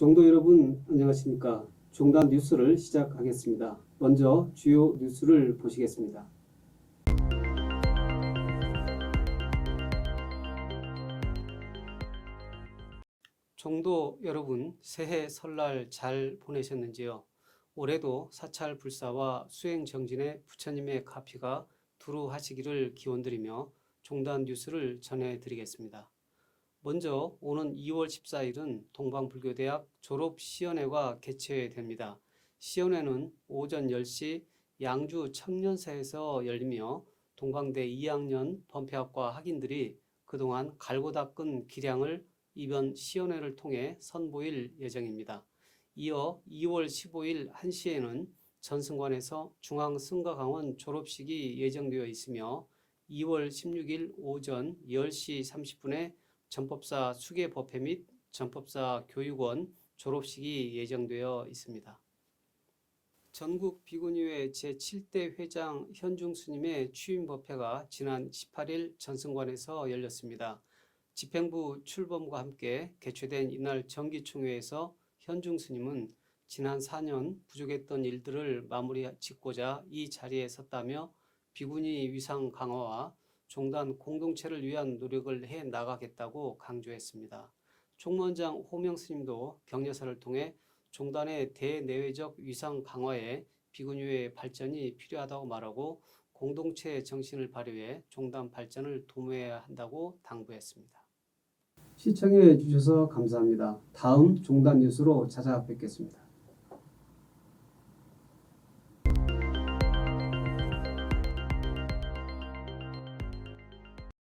종도 여러분 안녕하십니까? 종단 뉴스를 시작하겠습니다. 먼저 주요 뉴스를 보시겠습니다. 종도 여러분 새해 설날 잘 보내셨는지요? 올해도 사찰 불사와 수행 정진에 부처님의 가피가 두루 하시기를 기원드리며 종단 뉴스를 전해드리겠습니다. 먼저 오는 2월 14일은 동방불교대학 졸업 시연회가 개최됩니다. 시연회는 오전 10시 양주 청년사에서 열리며 동강대 2학년 범패학과 학인들이 그동안 갈고 닦은 기량을 이번 시연회를 통해 선보일 예정입니다. 이어 2월 15일 1시에는 전승관에서 중앙승가강원 졸업식이 예정되어 있으며 2월 16일 오전 10시 30분에 전법사 수계 법회 및 전법사 교육원 졸업식이 예정되어 있습니다. 전국 비구니회 제7대 회장 현중 스님의 취임 법회가 지난 18일 전승관에서 열렸습니다. 집행부 출범과 함께 개최된 이날 정기총회에서 현중 스님은 지난 4년 부족했던 일들을 마무리 짓고자 이 자리에 섰다며 비구니 위상 강화와 종단 공동체를 위한 노력을 해 나가겠다고 강조했습니다. 총무원장 호명 스님도 격려사를 통해 종단의 대내외적 위상 강화에 비구니의 발전이 필요하다고 말하고 공동체 정신을 발휘해 종단 발전을 도모해야 한다고 당부했습니다. 시청해 주셔서 감사합니다. 다음 종단 뉴스로 찾아뵙겠습니다.